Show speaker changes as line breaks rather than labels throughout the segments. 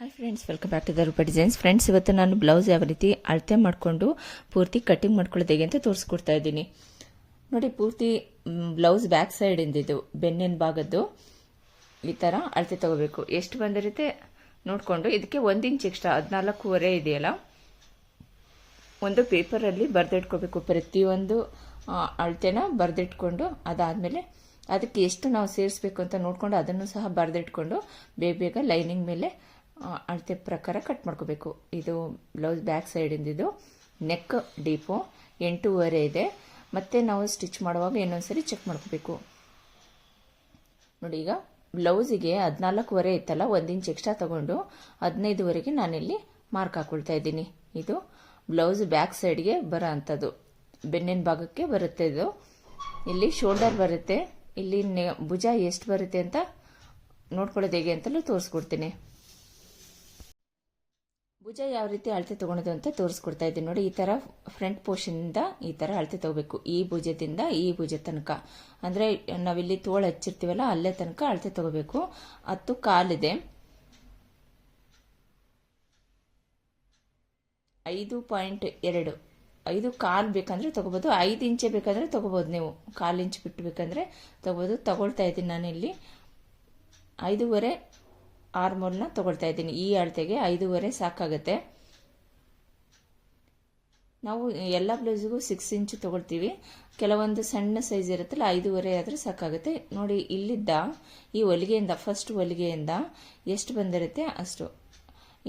Hi friends welcome back to the Roopa designs friends ಇವತ್ತು ನಾನು blouse ಯಾವ ರೀತಿ ಅಳತೆ ಮಾಡಿಕೊಂಡು ಪೂರ್ತಿ ಕಟ್ಟಿಂಗ್ ಮಾಡ್ಕೊಳ್ಳೋದು ಹೇಗೆ ಅಂತ ತೋರಿಸ್ಕೊಡ್ತಾ ಇದ್ದೀನಿ. ನೋಡಿ, ಪೂರ್ತಿ ಬ್ಲೌಸ್ ಬ್ಯಾಕ್ ಸೈಡಿಂದ ಇದು ಬೆನ್ನಿನ ಭಾಗದ್ದು ಈ ಥರ ಅಳತೆ ತಗೋಬೇಕು. ಎಷ್ಟು ಬಂದಿರುತ್ತೆ ನೋಡಿಕೊಂಡು, ಇದಕ್ಕೆ ಒಂದು ಇಂಚ್ ಎಕ್ಸ್ಟ್ರಾ ಹದಿನಾಲ್ಕೂವರೆ ಇದೆಯಲ್ಲ? ಒಂದು ಪೇಪರಲ್ಲಿ ಬರೆದಿಟ್ಕೋಬೇಕು. ಪ್ರತಿಯೊಂದು ಅಳತೆನ ಬರೆದಿಟ್ಕೊಂಡು ಅದಾದಮೇಲೆ ಅದಕ್ಕೆ ಎಷ್ಟು ನಾವು ಸೇರಿಸ್ಬೇಕು ಅಂತ ನೋಡಿಕೊಂಡು ಅದನ್ನು ಸಹ ಬರೆದಿಟ್ಕೊಂಡು ಬೇಗ ಬೇಗ ಲೈನಿಂಗ್ ಮೇಲೆ ಅಳತೆ ಪ್ರಕಾರ ಕಟ್ ಮಾಡ್ಕೋಬೇಕು. ಇದು ಬ್ಲೌಸ್ ಬ್ಯಾಕ್ ಸೈಡಿಂದಿದು ನೆಕ್ ಡೀಪು ಎಂಟೂವರೆ ಇದೆ. ಮತ್ತೆ ನಾವು ಸ್ಟಿಚ್ ಮಾಡುವಾಗ ಇನ್ನೊಂದ್ಸರಿ ಚೆಕ್ ಮಾಡ್ಕೋಬೇಕು. ನೋಡಿ, ಈಗ ಬ್ಲೌಸಿಗೆ ಹದಿನಾಲ್ಕುವರೆ ಇತ್ತಲ್ಲ ಒಂದು ಇಂಚ್ ಎಕ್ಸ್ಟ್ರಾ ತಗೊಂಡು ಹದಿನೈದುವರೆಗೆ ನಾನಿಲ್ಲಿ ಮಾರ್ಕ್ ಹಾಕ್ಕೊಳ್ತಾ ಇದ್ದೀನಿ. ಇದು ಬ್ಲೌಸ್ ಬ್ಯಾಕ್ ಸೈಡ್ಗೆ ಬರೋ ಅಂಥದ್ದು. ಬೆನ್ನಿನ ಭಾಗಕ್ಕೆ ಬರುತ್ತೆ ಇದು. ಇಲ್ಲಿ ಶೋಲ್ಡರ್ ಬರುತ್ತೆ. ಇಲ್ಲಿ ಭುಜ ಎಷ್ಟು ಬರುತ್ತೆ ಅಂತ ನೋಡ್ಕೊಳ್ಳೋದು ಹೇಗೆ ಅಂತಲೂ ತೋರಿಸ್ಕೊಡ್ತೀನಿ. ಭುಜ ಯಾವ ರೀತಿ ಅಳತೆ ತೊಗೊಳೋದು ಅಂತ ತೋರಿಸ್ಕೊಡ್ತಾ ಇದ್ದೀನಿ. ನೋಡಿ, ಈ ಥರ ಫ್ರಂಟ್ ಪೋರ್ಷನಿಂದ ಈ ಥರ ಅಳತೆ ತಗೋಬೇಕು. ಈ ಭುಜದಿಂದ ಈ ಭುಜ ತನಕ. ಅಂದರೆ, ನಾವಿಲ್ಲಿ ತೋಳು ಹಚ್ಚಿರ್ತೀವಲ್ಲ, ಅಲ್ಲೇ ತನಕ ಅಳತೆ ತಗೋಬೇಕು. ಹತ್ತು ಕಾಲಿದೆ. ಐದು ಪಾಯಿಂಟ್ ಎರಡು. ಐದು ಕಾಲು ಬೇಕಂದ್ರೆ ತಗೋಬೋದು. ಐದು ಇಂಚೆ ಬೇಕಾದರೆ ತಗೋಬೋದು ನೀವು. ಕಾಲು ಇಂಚ್ ಬಿಟ್ಟು ಬೇಕಂದ್ರೆ ತೊಗೋಬೋದು. ತಗೊಳ್ತಾ ಇದ್ದೀನಿ ನಾನಿಲ್ಲಿ. ಐದೂವರೆ ಆರ್ಮೋಲ್ನ ತಗೊಳ್ತಾ ಇದ್ದೀನಿ. ಈ ಅಳತೆಗೆ ಐದೂವರೆ ಸಾಕಾಗುತ್ತೆ. ನಾವು ಎಲ್ಲ ಬ್ಲೌಸಿಗೂ ಸಿಕ್ಸ್ ಇಂಚು ತಗೊಳ್ತೀವಿ. ಕೆಲವೊಂದು ಸಣ್ಣ ಸೈಜ್ ಇರುತ್ತಲ್ಲ, ಐದೂವರೆ ಆದರೆ ಸಾಕಾಗುತ್ತೆ. ನೋಡಿ ಇಲ್ಲಿದ್ದ ಈ ಹೊಲಿಗೆಯಿಂದ ಫಸ್ಟ್ ಹೊಲಿಗೆಯಿಂದ ಎಷ್ಟು ಬಂದಿರುತ್ತೆ ಅಷ್ಟು.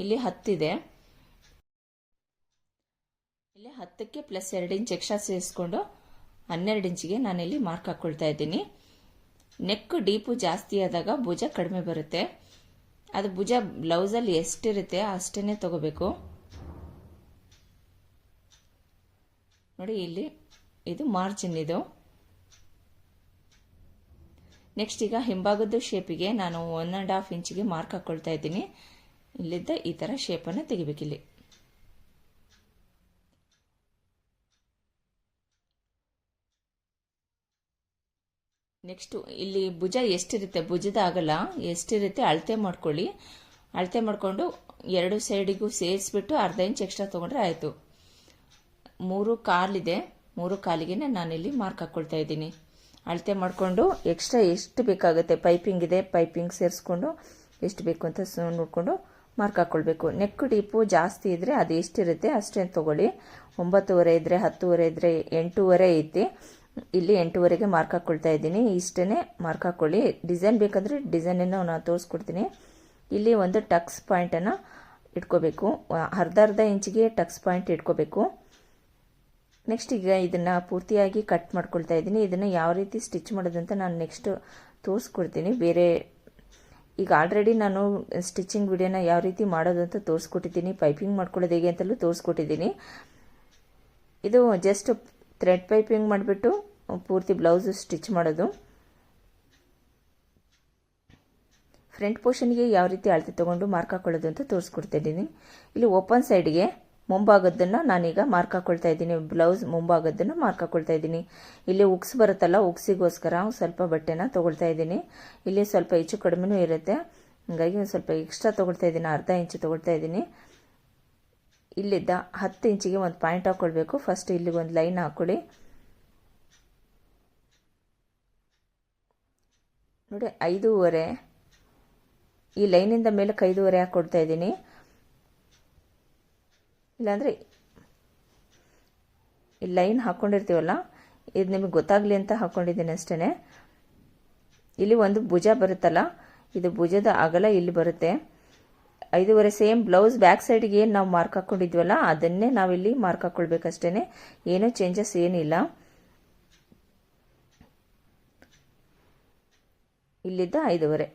ಇಲ್ಲಿ ಹತ್ತಿದೆ ಇಲ್ಲಿ ಹತ್ತಕ್ಕೆ ಪ್ಲಸ್ ಎರಡು ಇಂಚ್ ಎಕ್ಸ್ಟ್ರಾ ಸೇರಿಸ್ಕೊಂಡು ಹನ್ನೆರಡು ಇಂಚಿಗೆ ನಾನಿಲ್ಲಿ ಮಾರ್ಕ್ ಹಾಕ್ಕೊಳ್ತಾ ಇದ್ದೀನಿ. ನೆಕ್ ಡೀಪು ಜಾಸ್ತಿ ಆದಾಗ ಭುಜ ಕಡಿಮೆ ಬರುತ್ತೆ. ಅದು ಭುಜ ಬ್ಲೌಸಲ್ಲಿ ಎಷ್ಟಿರುತ್ತೆ ಅಷ್ಟೇ ತಗೋಬೇಕು. ನೋಡಿ ಇಲ್ಲಿ, ಇದು ಮಾರ್ಜಿನ್ ಇದು. ನೆಕ್ಸ್ಟ್ ಈಗ ಹಿಂಭಾಗದ ಶೇಪಿಗೆ ನಾನು ಒನ್ ಆ್ಯಂಡ್ ಹಾಫ್ ಇಂಚಿಗೆ ಮಾರ್ಕ್ ಹಾಕ್ಕೊಳ್ತಾ ಇದ್ದೀನಿ. ಇಲ್ಲಿದ್ದ ಈ ಥರ ಶೇಪನ್ನು ತೆಗಿಬೇಕಿಲ್ಲಿ. ನೆಕ್ಸ್ಟು, ಇಲ್ಲಿ ಭುಜ ಎಷ್ಟಿರುತ್ತೆ? ಭುಜದ ಆಗಲ್ಲ ಎಷ್ಟಿರುತ್ತೆ? ಅಳತೆ ಮಾಡ್ಕೊಳ್ಳಿ. ಅಳತೆ ಮಾಡಿಕೊಂಡು ಎರಡು ಸೈಡಿಗೂ ಸೇರಿಸ್ಬಿಟ್ಟು ಅರ್ಧ ಇಂಚ್ ಎಕ್ಸ್ಟ್ರಾ ತೊಗೊಂಡ್ರೆ ಆಯಿತು. ಮೂರು ಕಾಲಿದೆ. ಮೂರು ಕಾಲಿಗೆ ನಾನಿಲ್ಲಿ ಮಾರ್ಕ್ ಹಾಕ್ಕೊಳ್ತಾ ಇದ್ದೀನಿ. ಅಳತೆ ಮಾಡಿಕೊಂಡು ಎಕ್ಸ್ಟ್ರಾ ಎಷ್ಟು ಬೇಕಾಗುತ್ತೆ? ಪೈಪಿಂಗ್ ಇದೆ. ಪೈಪಿಂಗ್ ಸೇರಿಸ್ಕೊಂಡು ಎಷ್ಟು ಬೇಕು ಅಂತ ನೋಡಿಕೊಂಡು ಮಾರ್ಕ್ ಹಾಕ್ಕೊಳ್ಬೇಕು ನೆಕ್ ಡೀಪು ಜಾಸ್ತಿ ಇದ್ದರೆ ಅದು ಎಷ್ಟಿರುತ್ತೆ ಅಷ್ಟೇ ತೊಗೊಳ್ಳಿ. ಒಂಬತ್ತುವರೆ ಇದ್ದರೆ ಹತ್ತುವರೆ ಇದ್ದರೆ ಎಂಟೂವರೆ ಐತಿ. ಇಲ್ಲಿ ಎಂಟೂವರೆಗೆ ಮಾರ್ಕ್ ಹಾಕ್ಕೊಳ್ತಾ ಇದ್ದೀನಿ. ಇಷ್ಟೇ ಮಾರ್ಕ್ ಹಾಕ್ಕೊಳ್ಳಿ ಡಿಸೈನ್ ಬೇಕಂದರೆ ಡಿಸೈನನ್ನು ನಾನು ತೋರಿಸ್ಕೊಡ್ತೀನಿ. ಇಲ್ಲಿ ಒಂದು ಟಕ್ಸ್ ಪಾಯಿಂಟನ್ನು ಇಟ್ಕೋಬೇಕು. ಅರ್ಧ ಅರ್ಧ ಇಂಚಿಗೆ ಟಕ್ಸ್ ಪಾಯಿಂಟ್ ಇಟ್ಕೋಬೇಕು. ನೆಕ್ಸ್ಟ್ ಈಗ ಇದನ್ನು ಪೂರ್ತಿಯಾಗಿ ಕಟ್ ಮಾಡ್ಕೊಳ್ತಾ ಇದ್ದೀನಿ. ಇದನ್ನು ಯಾವ ರೀತಿ ಸ್ಟಿಚ್ ಮಾಡೋದಂತ ನಾನು ನೆಕ್ಸ್ಟ್ ತೋರಿಸ್ಕೊಡ್ತೀನಿ. ಬೇರೆ ಈಗ ಆಲ್ರೆಡಿ ನಾನು ಸ್ಟಿಚಿಂಗ್ ವಿಡಿಯೋನ ಯಾವ ರೀತಿ ಮಾಡೋದು ಅಂತ ತೋರಿಸ್ಕೊಟ್ಟಿದ್ದೀನಿ. ಪೈಪಿಂಗ್ ಮಾಡ್ಕೊಳ್ಳೋದು ಹೇಗೆ ಅಂತಲೂ ತೋರಿಸ್ಕೊಟ್ಟಿದ್ದೀನಿ. ಇದು ಜಸ್ಟ್ ಥ್ರೆಡ್ ಪೈಪಿಂಗ್ ಮಾಡಿಬಿಟ್ಟು ಪೂರ್ತಿ ಬ್ಲೌಸ್ ಸ್ಟಿಚ್ ಮಾಡೋದು. ಫ್ರಂಟ್ ಪೋರ್ಷನ್ಗೆ ಯಾವ ರೀತಿ ಅಳತೆ ತೊಗೊಂಡು ಮಾರ್ಕ್ ಹಾಕೊಳ್ಳೋದು ಅಂತ ತೋರಿಸ್ಕೊಡ್ತಾಯಿದ್ದೀನಿ ಇಲ್ಲಿ ಓಪನ್ ಸೈಡ್ಗೆ ಮುಂಭಾಗದ್ದನ್ನು ನಾನೀಗ ಮಾರ್ಕ್ ಹಾಕೊಳ್ತಾ ಇದ್ದೀನಿ. ಬ್ಲೌಸ್ ಮುಂಭಾಗದ್ದನ್ನು ಮಾರ್ಕ್ ಹಾಕೊಳ್ತಾ ಇದ್ದೀನಿ. ಇಲ್ಲಿ ಉಕ್ಸ್ ಬರುತ್ತಲ್ಲ, ಉಕ್ಸಿಗೋಸ್ಕರ ಸ್ವಲ್ಪ ಬಟ್ಟೆನ ತೊಗೊಳ್ತಾ ಇದ್ದೀನಿ. ಇಲ್ಲಿ ಸ್ವಲ್ಪ ಹೆಚ್ಚು ಕಡಿಮೆನೂ ಇರುತ್ತೆ. ಹಾಗಾಗಿ ಸ್ವಲ್ಪ ಎಕ್ಸ್ಟ್ರಾ ತೊಗೊಳ್ತಾ ಇದ್ದೀನಿ. ಅರ್ಧ ಇಂಚು ತೊಗೊಳ್ತಾ ಇದ್ದೀನಿ. ಇಲ್ಲಿದ್ದ ಹತ್ತು ಇಂಚಿಗೆ ಒಂದು ಪಾಯಿಂಟ್ ಹಾಕ್ಕೊಳ್ಬೇಕು ಫಸ್ಟ್ ಇಲ್ಲಿಗೆ ಒಂದು ಲೈನ್ ಹಾಕ್ಕೊಳ್ಳಿ ನೋಡಿ, ಐದೂವರೆ. ಈ ಲೈನಿಂದ ಮೇಲಕ್ಕೆ ಐದೂವರೆ ಹಾಕ್ಕೊಡ್ತಾ ಇದ್ದೀನಿ. ಇಲ್ಲಾಂದರೆ ಈ ಲೈನ್ ಹಾಕ್ಕೊಂಡಿರ್ತೀವಲ್ಲ ಇದು ನಿಮಗೆ ಗೊತ್ತಾಗಲಿ ಅಂತ ಹಾಕ್ಕೊಂಡಿದ್ದೀನಿ ಅಷ್ಟೇ ಇಲ್ಲಿ ಒಂದು ಭುಜ ಬರುತ್ತಲ್ಲ, ಇದು ಭುಜದ ಅಗಲ ಇಲ್ಲಿ ಬರುತ್ತೆ. ಐದೂವರೆ, ಸೇಮ್ ಬ್ಲೌಸ್ ಬ್ಯಾಕ್ ಸೈಡ್ಗೆ ಏನು ನಾವು ಮಾರ್ಕ್ ಹಾಕ್ಕೊಂಡಿದ್ವಲ್ಲ ಅದನ್ನೇ ನಾವಿಲ್ಲಿ ಮಾರ್ಕ್ ಹಾಕ್ಕೊಳ್ಬೇಕಷ್ಟೇ ಏನೂ ಚೇಂಜಸ್ ಏನಿಲ್ಲ. ಇಲ್ಲಿದ್ದ ಐದುವರೆ.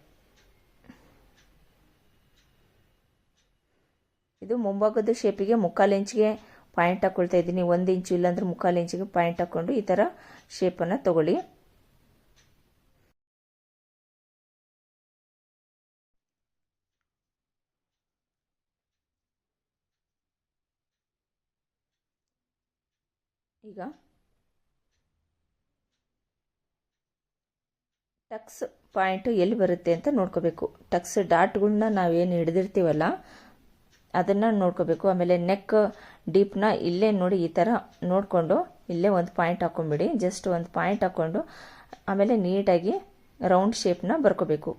ಇದು ಮುಂಭಾಗದ ಶೇಪಿಗೆ ಮುಕ್ಕಾಲು ಇಂಚಿಗೆ ಪಾಯಿಂಟ್ ಹಾಕೊಳ್ತಾ ಇದ್ದೀನಿ. ಒಂದು ಇಂಚು ಇಲ್ಲಾಂದ್ರೆ ಮುಕ್ಕಾಲು ಇಂಚಿಗೆ ಪಾಯಿಂಟ್ ಹಾಕ್ಕೊಂಡು ಈ ಥರ ಶೇಪನ್ನು ತಗೊಳ್ಳಿ. ಈಗ ಟಕ್ಸ್ ಪಾಯಿಂಟು ಎಲ್ಲಿ ಬರುತ್ತೆ ಅಂತ ನೋಡ್ಕೋಬೇಕು. ಟಕ್ಸ್ ಡಾಟ್ಗಳನ್ನ ನಾವೇನು ಹಿಡಿದಿರ್ತೀವಲ್ಲ, ಅದನ್ನು ನೋಡ್ಕೋಬೇಕು. ಆಮೇಲೆ ನೆಕ್ ಡೀಪ್ನ ಇಲ್ಲೇ ನೋಡಿ ಈ ಥರ ನೋಡಿಕೊಂಡು ಇಲ್ಲೇ ಒಂದು ಪಾಯಿಂಟ್ ಹಾಕ್ಕೊಂಬಿಡಿ ಜಸ್ಟ್ ಒಂದು ಪಾಯಿಂಟ್ ಹಾಕ್ಕೊಂಡು ಆಮೇಲೆ ನೀಟಾಗಿ ರೌಂಡ್ ಶೇಪ್ನ ಬರ್ಕೋಬೇಕು.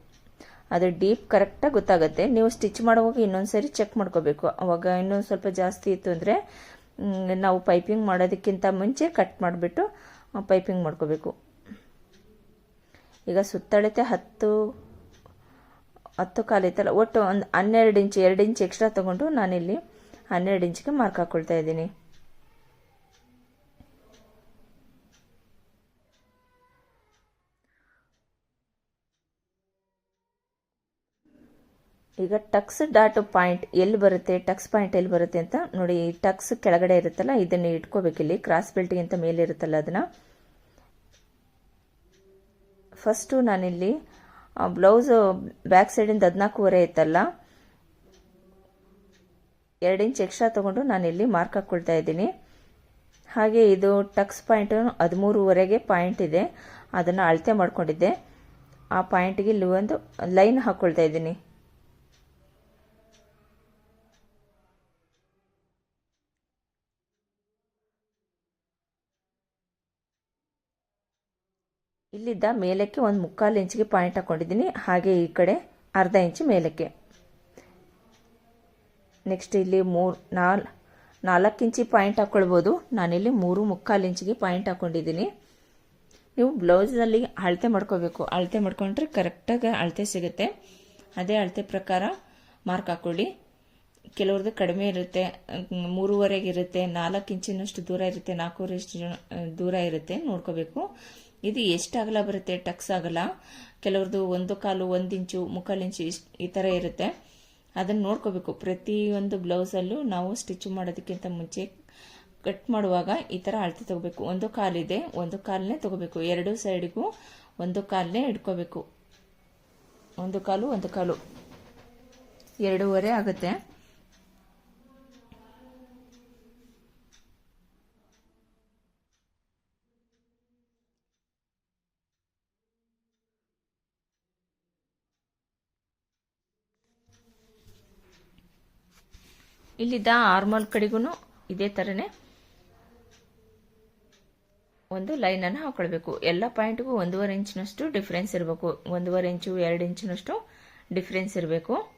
ಅದು ಡೀಪ್ ಕರೆಕ್ಟಾಗಿ ಗೊತ್ತಾಗುತ್ತೆ. ನೀವು ಸ್ಟಿಚ್ ಮಾಡುವಾಗ ಇನ್ನೊಂದು ಸರಿ ಚೆಕ್ ಮಾಡ್ಕೋಬೇಕು. ಅವಾಗ ಇನ್ನೊಂದು ಸ್ವಲ್ಪ ಜಾಸ್ತಿ ಇತ್ತು ಅಂದರೆ ನಾವು ಪೈಪಿಂಗ್ ಮಾಡೋದಕ್ಕಿಂತ ಮುಂಚೆ ಕಟ್ ಮಾಡಿಬಿಟ್ಟು ಪೈಪಿಂಗ್ ಮಾಡ್ಕೋಬೇಕು. ಈಗ ಸುತ್ತಳತೆ ಹತ್ತು ಹತ್ತು ಕಾಲಿತ್ತಲ್ಲ ಒಟ್ಟು ಒಂದು ಹನ್ನೆರಡು ಇಂಚ್, ಎರಡು ಇಂಚ್ ಎಕ್ಸ್ಟ್ರಾ ತಗೊಂಡು ನಾನಿಲ್ಲಿ ಹನ್ನೆರಡು ಇಂಚ್ಗೆ ಮಾರ್ಕ್ ಹಾಕೊಳ್ತಾ ಇದ್ದೀನಿ. ಈಗ ಟಕ್ಸ್ ಡಾಟ್ ಪಾಯಿಂಟ್ ಎಲ್ಲಿ ಬರುತ್ತೆ ಟಕ್ಸ್ ಪಾಯಿಂಟ್ ಎಲ್ಲಿ ಬರುತ್ತೆ ಅಂತ ನೋಡಿ ಟಕ್ಸ್ ಕೆಳಗಡೆ ಇರುತ್ತಲ್ಲ, ಇದನ್ನು ಇಟ್ಕೋಬೇಕಿಲ್ಲಿ ಕ್ರಾಸ್ ಬೆಲ್ಟ್ಗಿಂತ ಮೇಲೆ ಇರುತ್ತಲ್ಲ ಅದನ್ನು. ಫಸ್ಟು ನಾನಿಲ್ಲಿ ಬ್ಲೌಸ್ ಬ್ಯಾಕ್ ಸೈಡಿಂದ ಹದಿನಾಲ್ಕೂವರೆ ಇತ್ತಲ್ಲ, ಎರಡು ಇಂಚ್ ಎಕ್ಸ್ಟ್ರಾ ತೊಗೊಂಡು ನಾನಿಲ್ಲಿ ಮಾರ್ಕ್ ಹಾಕ್ಕೊಳ್ತಾ ಇದ್ದೀನಿ. ಹಾಗೆ ಇದು ಟಕ್ಸ್ ಪಾಯಿಂಟ್ ಹದಿಮೂರುವರೆಗೆ ಪಾಯಿಂಟ್ ಇದೆ. ಅದನ್ನು ಅಳತೆ ಮಾಡ್ಕೊಂಡಿದ್ದೆ. ಆ ಪಾಯಿಂಟ್ಗೆ ಇಲ್ಲಿ ಒಂದು ಲೈನ್ ಹಾಕ್ಕೊಳ್ತಾ ಇದ್ದೀನಿ. ಇಲ್ಲಿದ್ದ ಮೇಲಕ್ಕೆ ಒಂದು ಮುಕ್ಕಾಲು ಇಂಚಿಗೆ ಪಾಯಿಂಟ್ ಹಾಕೊಂಡಿದ್ದೀನಿ. ಹಾಗೆ ಈ ಕಡೆ ಅರ್ಧ ಇಂಚು ಮೇಲಕ್ಕೆ. ನೆಕ್ಸ್ಟ್ ಇಲ್ಲಿ ಮೂರು, ನಾಲ್, ನಾಲ್ಕು ಇಂಚಿ ಪಾಯಿಂಟ್ ಹಾಕ್ಕೊಳ್ಬೋದು ನಾನಿಲ್ಲಿ ಮೂರು ಮುಕ್ಕಾಲು ಇಂಚಿಗೆ ಪಾಯಿಂಟ್ ಹಾಕ್ಕೊಂಡಿದ್ದೀನಿ ನೀವು ಬ್ಲೌಸಲ್ಲಿ ಅಳತೆ ಮಾಡ್ಕೋಬೇಕು. ಅಳತೆ ಮಾಡ್ಕೊಂಡ್ರೆ ಕರೆಕ್ಟಾಗಿ ಅಳತೆ ಸಿಗುತ್ತೆ. ಅದೇ ಅಳತೆ ಪ್ರಕಾರ ಮಾರ್ಕ್ ಹಾಕ್ಕೊಳ್ಳಿ ಕೆಲವ್ರದ್ದು ಕಡಿಮೆ ಇರುತ್ತೆ ಮೂರುವರೆಗೆ ಇರುತ್ತೆ, ನಾಲ್ಕು ಇಂಚಿನಷ್ಟು ದೂರ ಇರುತ್ತೆ, ನಾಲ್ಕೂವರೆಷ್ಟು ದೂರ ಇರುತ್ತೆ ನೋಡ್ಕೋಬೇಕು. ಇದು ಎಷ್ಟು ಅಗಲ ಬರುತ್ತೆ, ಟಕ್ಸ್ ಆಗಲ್ಲ. ಕೆಲವ್ರದ್ದು ಒಂದು ಕಾಲು, ಒಂದು ಇಂಚು, ಮುಕ್ಕಾಲು ಇಂಚು ಇಷ್ಟು ಈ ಥರ ಇರುತ್ತೆ. ಅದನ್ನು ನೋಡ್ಕೋಬೇಕು. ಪ್ರತಿಯೊಂದು ಬ್ಲೌಸಲ್ಲೂ ನಾವು ಸ್ಟಿಚ್ ಮಾಡೋದಕ್ಕಿಂತ ಮುಂಚೆ ಕಟ್ ಮಾಡುವಾಗ ಈ ಥರ ಅಳತೆ ತಗೋಬೇಕು. ಒಂದು ಕಾಲಿದೆ, ಒಂದು ಕಾಲನ್ನೇ ತಗೋಬೇಕು. ಎರಡು ಸೈಡಿಗೂ ಒಂದು ಕಾಲನ್ನೇ ಇಟ್ಕೋಬೇಕು. ಒಂದು ಕಾಲು ಒಂದು ಕಾಲು. ಎರಡೂವರೆ ಆಗುತ್ತೆ. ಇಲ್ಲಿದ್ದ ಆರ್ಮಲ್ ಕಡೆಗೂ ಇದೇ ಥರನೇ ಒಂದು ಲೈನನ್ನು ಹಾಕೊಳ್ಬೇಕು. ಎಲ್ಲ ಪಾಯಿಂಟ್ಗೂ ಒಂದೂವರೆ ಇಂಚಿನಷ್ಟು ಡಿಫ್ರೆನ್ಸ್ ಇರಬೇಕು. ಒಂದೂವರೆ ಇಂಚು ಎರಡು ಇಂಚಿನಷ್ಟು ಡಿಫ್ರೆನ್ಸ್ ಇರಬೇಕು.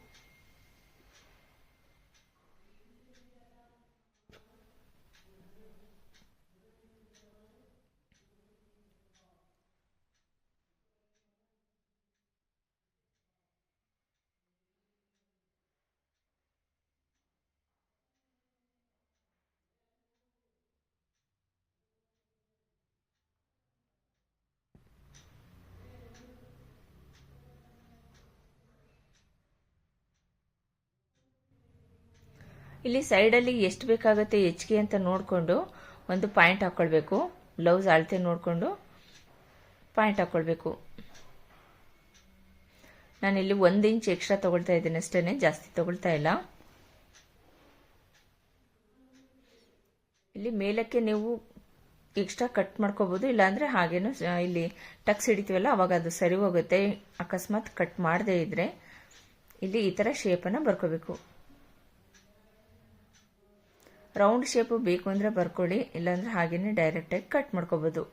ಇಲ್ಲಿ ಸೈಡಲ್ಲಿ ಎಷ್ಟು ಬೇಕಾಗುತ್ತೆ ಹೆಚ್ಚಿಗೆ ಅಂತ ನೋಡಿಕೊಂಡು ಒಂದು ಪಾಯಿಂಟ್ ಹಾಕ್ಕೊಳ್ಬೇಕು ಬ್ಲೌಸ್ ಅಳತೆ ನೋಡಿಕೊಂಡು ಪಾಯಿಂಟ್ ಹಾಕ್ಕೊಳ್ಬೇಕು ನಾನಿಲ್ಲಿ ಒಂದು ಇಂಚ್ ಎಕ್ಸ್ಟ್ರಾ ತೊಗೊಳ್ತಾ ಇದ್ದೀನಿ ಅಷ್ಟೇ ಜಾಸ್ತಿ ತೊಗೊಳ್ತಾ ಇಲ್ಲ. ಇಲ್ಲಿ ಮೇಲಕ್ಕೆ ನೀವು ಎಕ್ಸ್ಟ್ರಾ ಕಟ್ ಮಾಡ್ಕೋಬೋದು, ಇಲ್ಲಾಂದರೆ ಹಾಗೇನು ಇಲ್ಲಿ ಟಕ್ಸ್ ಹಿಡಿತೀವಲ್ಲ, ಅವಾಗ ಅದು ಸರಿ ಹೋಗುತ್ತೆ. ಅಕಸ್ಮಾತ್ ಕಟ್ ಮಾಡದೇ ಇದ್ರೆ ಇಲ್ಲಿ ಈ ಥರ ಶೇಪನ್ನು ಬರ್ಕೋಬೇಕು. ರೌಂಡ್ ಶೇಪು ಬೇಕು ಅಂದರೆ ಬರ್ಕೊಳ್ಳಿ, ಇಲ್ಲಾಂದರೆ ಹಾಗೇನೆ ಡೈರೆಕ್ಟಾಗಿ ಕಟ್ ಮಾಡ್ಕೋಬೋದು.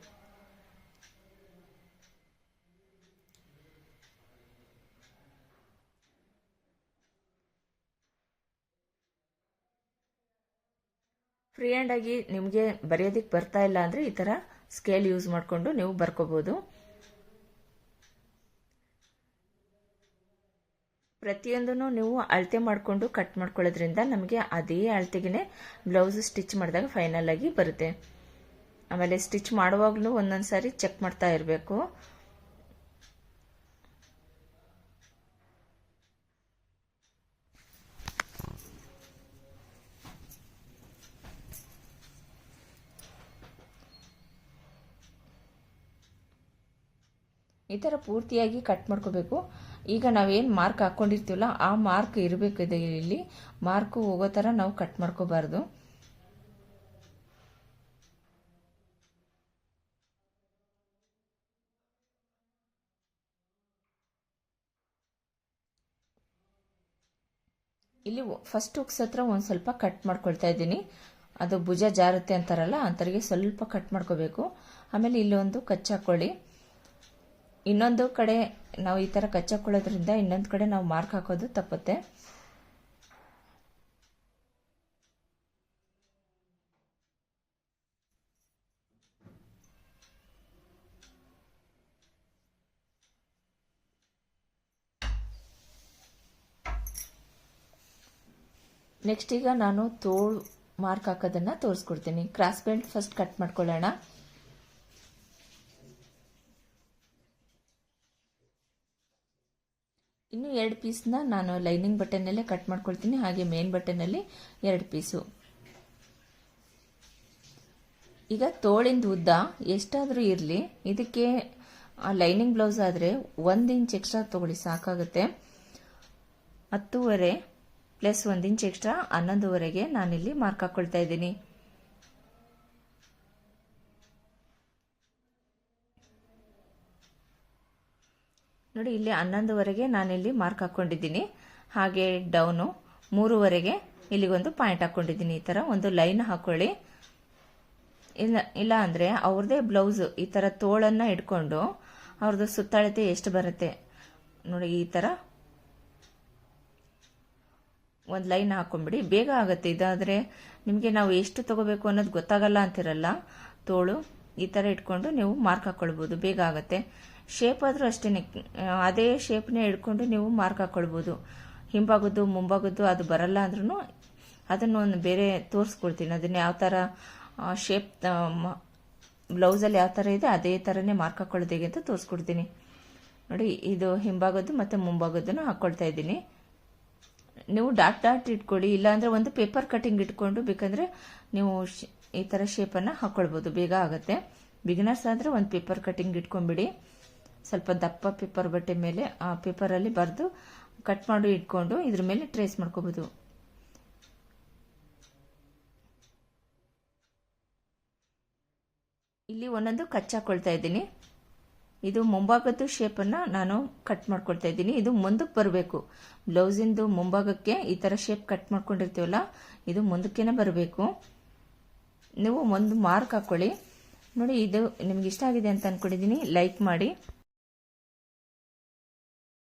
ಫ್ರೀ ಹ್ಯಾಂಡಾಗಿ ನಿಮಗೆ ಬರೆಯೋದಕ್ಕೆ ಬರ್ತಾ ಇಲ್ಲ ಅಂದರೆ ಈ ಥರ ಸ್ಕೇಲ್ ಯೂಸ್ ಮಾಡಿಕೊಂಡು ನೀವು ಬರ್ಕೋಬೋದು. ಪ್ರತಿಯೊಂದನ್ನು ನೀವು ಅಳತೆ ಮಾಡಿಕೊಂಡು ಕಟ್ ಮಾಡ್ಕೊಳ್ಳೋದ್ರಿಂದ ನಮಗೆ ಅದೇ ಅಳತೆಗೆ ಬ್ಲೌಸ್ ಸ್ಟಿಚ್ ಮಾಡಿದಾಗ ಫೈನಲ್ ಆಗಿ ಬರುತ್ತೆ. ಆಮೇಲೆ ಸ್ಟಿಚ್ ಮಾಡುವಾಗಲೂ ಒಂದೊಂದು ಸಾರಿ ಚೆಕ್ ಮಾಡ್ತಾ ಇರಬೇಕು. ಈ ಥರ ಪೂರ್ತಿಯಾಗಿ ಕಟ್ ಮಾಡ್ಕೋಬೇಕು. ಈಗ ನಾವೇನು ಮಾರ್ಕ್ ಹಾಕ್ಕೊಂಡಿರ್ತೀವಲ್ಲ ಆ ಮಾರ್ಕ್ ಇರಬೇಕಿದೆ ಇಲ್ಲಿ. ಮಾರ್ಕ್ ಹೋಗೋ ಥರ ನಾವು ಕಟ್ ಮಾಡ್ಕೋಬಾರ್ದು. ಇಲ್ಲಿ ಫಸ್ಟ್ ಹುಕ್ಸ್ ಹತ್ರ ಒಂದು ಸ್ವಲ್ಪ ಕಟ್ ಮಾಡ್ಕೊಳ್ತಾ ಇದ್ದೀನಿ. ಅದು ಭುಜ ಜಾರುತ್ತೆ ಅಂತಾರಲ್ಲ ಅಂತರಿಗೆ ಸ್ವಲ್ಪ ಕಟ್ ಮಾಡ್ಕೋಬೇಕು. ಆಮೇಲೆ ಇಲ್ಲೊಂದು ಕಚ್ಚಾಕೊಳ್ಳಿ. ಇನ್ನೊಂದು ಕಡೆ ನಾವು ಈ ಥರ ಕಚ್ಚಾಕೊಳ್ಳೋದ್ರಿಂದ ಇನ್ನೊಂದು ಕಡೆ ನಾವು ಮಾರ್ಕ್ ಹಾಕೋದು ತಪ್ಪುತ್ತೆ. ನೆಕ್ಸ್ಟ್ ಈಗ ನಾನು ತೋಳು ಮಾರ್ಕ್ ಹಾಕೋದನ್ನು ತೋರಿಸ್ಕೊಡ್ತೀನಿ. ಕ್ರಾಸ್ ಬೆಲ್ಟ್ ಫಸ್ಟ್ ಕಟ್ ಮಾಡ್ಕೊಳ್ಳೋಣ. ಎರಡು ಪೀಸ್ನ ನಾನು ಲೈನಿಂಗ್ ಬಟನ್ನಲ್ಲೇ ಕಟ್ ಮಾಡ್ಕೊಳ್ತೀನಿ, ಹಾಗೆ ಮೇನ್ ಬಟನ್ನಲ್ಲಿ ಎರಡು ಪೀಸು. ಈಗ ತೋಳಿಂದ ಉದ್ದ ಎಷ್ಟಾದರೂ ಇರಲಿ, ಇದಕ್ಕೆ ಲೈನಿಂಗ್ ಬ್ಲೌಸ್ ಆದರೆ ಒಂದು ಇಂಚ್ ಎಕ್ಸ್ಟ್ರಾ ತೊಗೊಳ್ಳಿ, ಸಾಕಾಗುತ್ತೆ. ಹತ್ತೂವರೆ ಪ್ಲಸ್ ಒಂದು ಇಂಚ್ ಎಕ್ಸ್ಟ್ರಾ ಹನ್ನೊಂದುವರೆಗೆ ನಾನಿಲ್ಲಿ ಮಾರ್ಕ್ ಹಾಕ್ಕೊಳ್ತಾ ಇದ್ದೀನಿ. ನೋಡಿ, ಇಲ್ಲಿ ಹನ್ನೊಂದುವರೆಗೆ ನಾನಿಲ್ಲಿ ಮಾರ್ಕ್ ಹಾಕ್ಕೊಂಡಿದ್ದೀನಿ ಹಾಗೆ ಡೌನು ಮೂರುವರೆಗೆ ಇಲ್ಲಿಗೊಂದು ಪಾಯಿಂಟ್ ಹಾಕ್ಕೊಂಡಿದ್ದೀನಿ ಈ ಥರ ಒಂದು ಲೈನ್ ಹಾಕ್ಕೊಳ್ಳಿ ಇಲ್ಲ ಇಲ್ಲ ಅಂದರೆ ಅವ್ರದ್ದೇ ಬ್ಲೌಸು ಈ ಥರ ತೋಳನ್ನು ಇಟ್ಕೊಂಡು ಅವ್ರದ್ದು ಸುತ್ತಳತೆ ಎಷ್ಟು ಬರುತ್ತೆ? ನೋಡಿ, ಈ ಥರ ಒಂದು ಲೈನ್ ಹಾಕ್ಕೊಂಬಿಡಿ ಬೇಗ ಆಗುತ್ತೆ. ಇದಾದರೆ ನಿಮಗೆ ನಾವು ಎಷ್ಟು ತಗೋಬೇಕು ಅನ್ನೋದು ಗೊತ್ತಾಗಲ್ಲ ಅಂತಿರಲ್ಲ. ತೋಳು, ಈ ಥರ ಇಟ್ಕೊಂಡು ನೀವು ಮಾರ್ಕ್ ಹಾಕ್ಕೊಳ್ಬೋದು ಬೇಗ ಆಗುತ್ತೆ. ಶೇಪ್ ಆದರೂ ಅಷ್ಟೇ ಅದೇ ಶೇಪ್ನೇ ಹಿಡ್ಕೊಂಡು ನೀವು ಮಾರ್ಕ್ ಹಾಕ್ಕೊಳ್ಬೋದು ಹಿಂಭಾಗದ್ದು, ಮುಂಭಾಗದ್ದು ಅದು ಬರಲ್ಲ ಅಂದ್ರೂ ಅದನ್ನು ಒಂದು ಬೇರೆ ತೋರಿಸ್ಕೊಡ್ತೀನಿ. ಅದನ್ನು ಯಾವ ಥರ ಶೇಪ್ ಬ್ಲೌಸಲ್ಲಿ ಯಾವ ಥರ ಇದೆ ಅದೇ ಥರನೇ ಮಾರ್ಕ್ ಹಾಕ್ಕೊಳ್ಳೋದು ಅಂತ ತೋರಿಸ್ಕೊಡ್ತೀನಿ. ನೋಡಿ, ಇದು ಹಿಂಭಾಗದ್ದು ಮತ್ತು ಮುಂಭಾಗದ್ದನ್ನು ಹಾಕ್ಕೊಳ್ತಾ ಇದ್ದೀನಿ. ನೀವು ಡಾಟ್ ಡಾಟ್ ಇಟ್ಕೊಳ್ಳಿ, ಇಲ್ಲಾಂದರೆ ಒಂದು ಪೇಪರ್ ಕಟಿಂಗ್ ಇಟ್ಕೊಂಡು ಬೇಕಂದರೆ ನೀವು ಈ ಥರ ಶೇಪನ್ನು ಹಾಕ್ಕೊಳ್ಬೋದು ಬೇಗ ಆಗುತ್ತೆ. ಬಿಗಿನರ್ಸ್ ಆದರೆ ಒಂದು ಪೇಪರ್ ಕಟಿಂಗ್ ಇಟ್ಕೊಂಡ್ಬಿಡಿ. ಸ್ವಲ್ಪ ದಪ್ಪ ಪೇಪರ್ ಬಟ್ಟೆ ಮೇಲೆ ಆ ಪೇಪರಲ್ಲಿ ಬರೆದು ಕಟ್ ಮಾಡಿ ಇಟ್ಕೊಂಡು ಇದ್ರ ಮೇಲೆ ಟ್ರೇಸ್ ಮಾಡ್ಕೋಬೋದು. ಇಲ್ಲಿ ಒಂದೊಂದು ಕಚ್ಚಾಕೊಳ್ತಾ ಇದ್ದೀನಿ. ಇದು ಮುಂಭಾಗದ್ದು ಶೇಪನ್ನು ನಾನು ಕಟ್ ಮಾಡ್ಕೊಳ್ತಾ ಇದ್ದೀನಿ. ಇದು ಮುಂದಕ್ಕೆ ಬರಬೇಕು. ಬ್ಲೌಸಿಂದು ಮುಂಭಾಗಕ್ಕೆ ಈ ಥರ ಶೇಪ್ ಕಟ್ ಮಾಡ್ಕೊಂಡಿರ್ತೀವಲ್ಲ, ಇದು ಮುಂದಕ್ಕೇನೆ ಬರಬೇಕು. ನೀವು ಒಂದು ಮಾರ್ಕ್ ಹಾಕ್ಕೊಳ್ಳಿ ನೋಡಿ, ಇದು ನಿಮ್ಗೆ ಇಷ್ಟ ಆಗಿದೆ ಅಂತ ಅಂದ್ಕೊಂಡಿದ್ದೀನಿ ಲೈಕ್ ಮಾಡಿ.